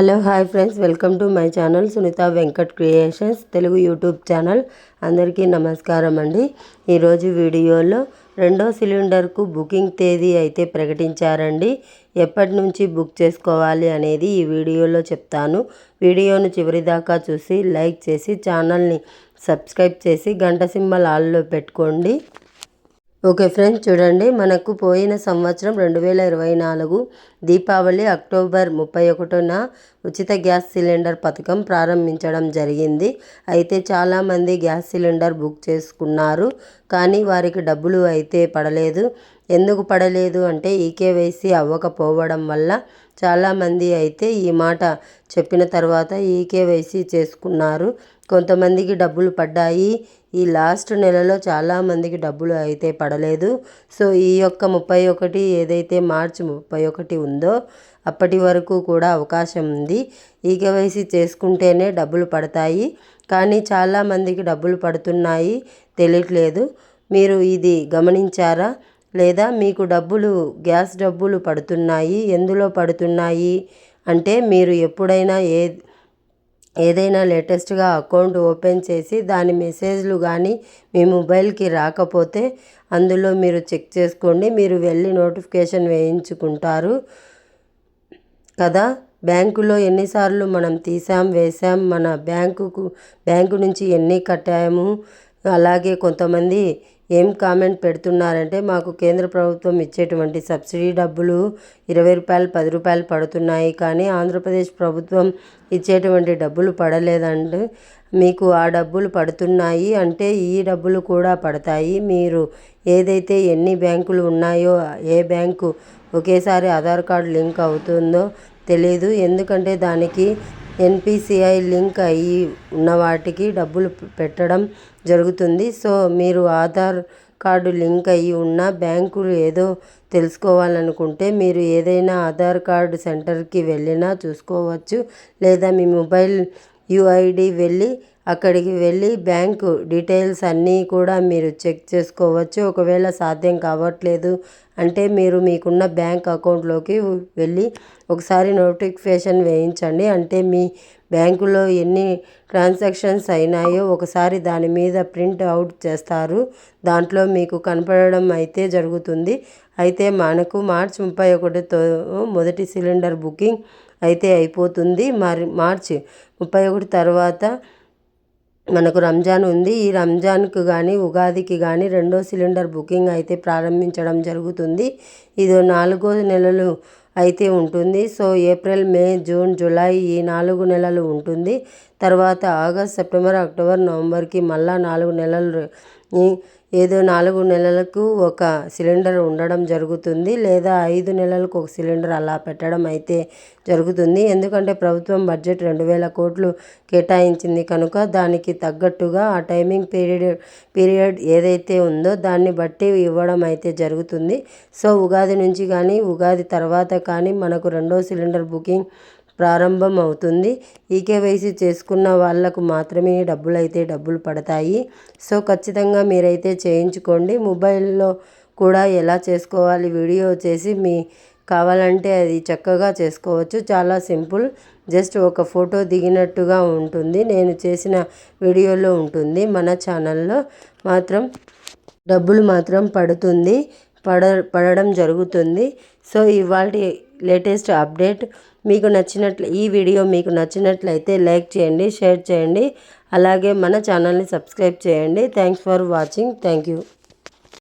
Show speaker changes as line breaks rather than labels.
Hello hi friends. Welcome to my channel Sunitha Venkat creations Telugu YouTube channel. అందరికీ నమస్కారం అండి. ఈరోజు వీడియోలో రెండో సిలిండర్కు బుకింగ్ తేదీ అయితే ప్రకటించారండి. ఎప్పటి నుంచి బుక్ చేసుకోవాలి అనేది ఈ వీడియోలో చెప్తాను. వీడియోను చివరిదాకా చూసి లైక్ చేసి ఛానల్ని సబ్స్క్రైబ్ చేసి గంట సింబల్ ఆల్లో పెట్టుకోండి. ఓకే ఫ్రెండ్స్ చూడండి. మనకు పోయిన సంవత్సరం రెండు వేల ఇరవై నాలుగు దీపావళి అక్టోబర్ ముప్పై ఒకటిన ఉచిత గ్యాస్ సిలిండర్ పథకం ప్రారంభించడం జరిగింది. అయితే చాలామంది గ్యాస్ సిలిండర్ బుక్ చేసుకున్నారు. కానీ వారికి డబ్బులు అయితే పడలేదు. ఎందుకు పడలేదు అంటే ఈ కేవైసీ అవ్వకపోవడం వల్ల చాలామంది అయితే ఈ మాట చెప్పిన తర్వాత ఈ కేవైసీ చేసుకున్నారు. కొంతమందికి డబ్బులు పడ్డాయి. ఈ లాస్ట్ నెలలో చాలామందికి డబ్బులు అయితే పడలేదు. సో ఈ యొక్క ముప్పై ఒకటి ఏదైతే మార్చి ముప్పై ఒకటి ఉందో అప్పటి వరకు కూడా అవకాశం ఉంది. ఈ కేవైసీ చేసుకుంటేనే డబ్బులు పడతాయి. కానీ చాలామందికి డబ్బులు పడుతున్నాయి. తెలియట్లేదు. మీరు ఇది గమనించారా? లేదా మీకు డబ్బులు గ్యాస్ డబ్బులు పడుతున్నాయి ఎందులో పడుతున్నాయి అంటే మీరు ఎప్పుడైనా ఏ ఏదైనా లేటెస్ట్గా అకౌంట్ ఓపెన్ చేసి దాని మెసేజ్లు కానీ మీ మొబైల్కి రాకపోతే అందులో మీరు చెక్ చేసుకోండి. మీరు వెళ్ళి నోటిఫికేషన్ వేయించుకుంటారు కదా. బ్యాంకులో ఎన్నిసార్లు మనం తీసాం వేసాం మన బ్యాంకుకు బ్యాంకు నుంచి ఎన్ని కట్టాము అలాగే కొంతమంది ఏం కామెంట్ పెడుతున్నారంటే మాకు కేంద్ర ప్రభుత్వం ఇచ్చేటువంటి సబ్సిడీ డబ్బులు ఇరవై రూపాయలు పది రూపాయలు పడుతున్నాయి. కానీ ఆంధ్రప్రదేశ్ ప్రభుత్వం ఇచ్చేటువంటి డబ్బులు పడలేదండి. మీకు ఆ డబ్బులు పడుతున్నాయి అంటే ఈ డబ్బులు కూడా పడతాయి. మీరు ఏదైతే ఎన్ని బ్యాంకులు ఉన్నాయో ఏ బ్యాంకు ఒకేసారి ఆధార్ కార్డు లింక్ అవుతుందో తెలియదు ఎందుకంటే దానికి ఎన్పిసిఐ లింక్ అయ్యి ఉన్న వాటికి డబ్బులు పెట్టడం జరుగుతుంది. సో మీరు ఆధార్ కార్డు లింక్ అయ్యి ఉన్న బ్యాంకులు ఏదో తెలుసుకోవాలనుకుంటే మీరు ఏదైనా ఆధార్ కార్డు సెంటర్కి వెళ్ళినా చూసుకోవచ్చు లేదా మీ మొబైల్ యుఐడి వెళ్ళి అక్కడికి వెళ్ళి బ్యాంకు డీటెయిల్స్ అన్నీ కూడా మీరు చెక్ చేసుకోవచ్చు. ఒకవేళ సాధ్యం కావట్లేదు అంటే మీరు మీకున్న బ్యాంక్ అకౌంట్లోకి వెళ్ళి ఒకసారి నోటిఫికేషన్ వేయించండి. అంటే మీ బ్యాంకులో ఎన్ని ట్రాన్సాక్షన్స్ అయినాయో ఒకసారి దాని మీద ప్రింట్ అవుట్ చేస్తారు. దాంట్లో మీకు కనపడడం అయితే జరుగుతుంది. అయితే మనకు మార్చ్ ముప్పై ఒకటితో మొదటి సిలిండర్ బుకింగ్ అయితే అయిపోతుంది. మరి మార్చి ముప్పై ఒకటి తర్వాత మనకు రంజాన్ ఉంది. ఈ రంజాన్కు కానీ ఉగాదికి కానీ రెండో సిలిండర్ బుకింగ్ అయితే ప్రారంభించడం జరుగుతుంది. ఇది నాలుగో నెలలు అయితే ఉంటుంది. So April May June July ఈ నాలుగు నెలలు ఉంటుంది. తర్వాత ఆగస్ట్ సెప్టెంబర్ అక్టోబర్ నవంబర్కి మళ్ళా నాలుగు నెలలు ఏదో నాలుగు నెలలకు ఒక సిలిండర్ ఉండడం జరుగుతుంది లేదా ఐదు నెలలకు ఒక సిలిండర్ అలా పెట్టడం అయితే జరుగుతుంది. ఎందుకంటే ప్రభుత్వం బడ్జెట్ రెండు వేల కోట్లు కేటాయించింది కనుక దానికి తగ్గట్టుగా ఆ టైమింగ్ పీరియడ్ పీరియడ్ ఏదైతే ఉందో దాన్ని బట్టి ఇవ్వడం అయితే జరుగుతుంది. సో ఉగాది నుంచి కానీ ఉగాది తర్వాత కానీ మనకు రెండో సిలిండర్ బుకింగ్ ప్రారంభం అవుతుంది ఈకేవైసీ చేసుకున్న వాళ్ళకు మాత్రమే డబ్బులు అయితే డబ్బులు పడతాయి. సో ఖచ్చితంగా మీరైతే చేయించుకోండి. మొబైల్లో కూడా ఎలా చేసుకోవాలి వీడియో చేసి మీ కావాలంటే అది చక్కగా చేసుకోవచ్చు. చాలా సింపుల్. జస్ట్ ఒక ఫోటో దిగినట్టుగా ఉంటుంది. నేను చేసిన వీడియోలో ఉంటుంది. మన ఛానల్లో మాత్రం డబ్బులు మాత్రం పడుతుంది. పడ పడడం జరుగుతుంది. సో ఇవాళ లేటెస్ట్ అప్డేట్ మీకు నచ్చినట్లు ఈ వీడియో మీకు నచ్చినట్లయితే లైక్ చేయండి షేర్ చేయండి. అలాగే మన ఛానల్ని సబ్స్క్రైబ్ చేయండి. Thanks for watching. Thank you.